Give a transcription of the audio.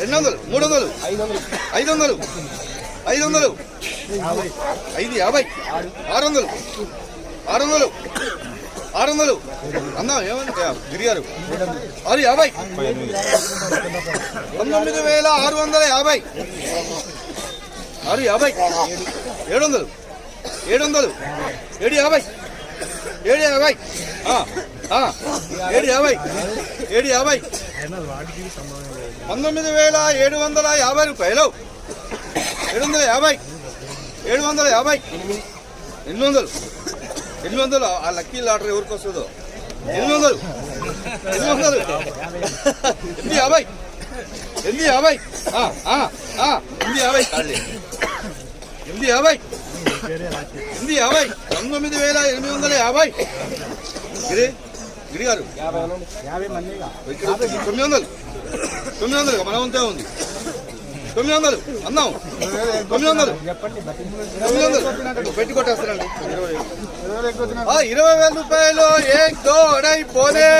రెండు వందలు మూడు వందలు ఐదు వందలు ఐదు వందలు ఐదు యాభై ఆరు వందలు ఆరు వందలు ఆరు వందలు అన్నా ఏమన్నా గిరిగారు. ఆరు యాభై. పంతొమ్మిది వేల ఆరు వందల యాభై. ఆరు యాభై. ఏడు వందలు ఏడు వందలు ఏడు యాభై. ఏడు యాభై ఏడు యాభై ఏడు యాభై. పంతొమ్మిది వేల ఏడు వందల యాభై రూపాయలు. ఏడు వందల యాభై ఏడు వందల యాభై. ఎనిమిది వందలు. ఎనిమిది వందలు ఆ లక్కీ లాటరీ ఎవరికి వస్తుందో? ఎనిమిది వందలు. ఎనిమిది వందలు. ఎనిమిది యాభై. ఎనిమిది యాభై. ఆ, ఆ, ఆ, ఎనిమిది యాభై. చాలే. ఎనిమిది యాభై. ఎనిమిది యాభై. పంతొమ్మిది వేల ఎనిమిది వందల యాభై. ఇది గిరి గారు. తొమ్మిది వందలు. తొమ్మిది వందలు మన వంతే ఉంది. తొమ్మిది వందలు అందాం తొమ్మిది వందలు. తొమ్మిది వందలు. పెట్టి కొట్టేస్తానండి ఇరవై వేల. రూపాయలు తీన్ బార్.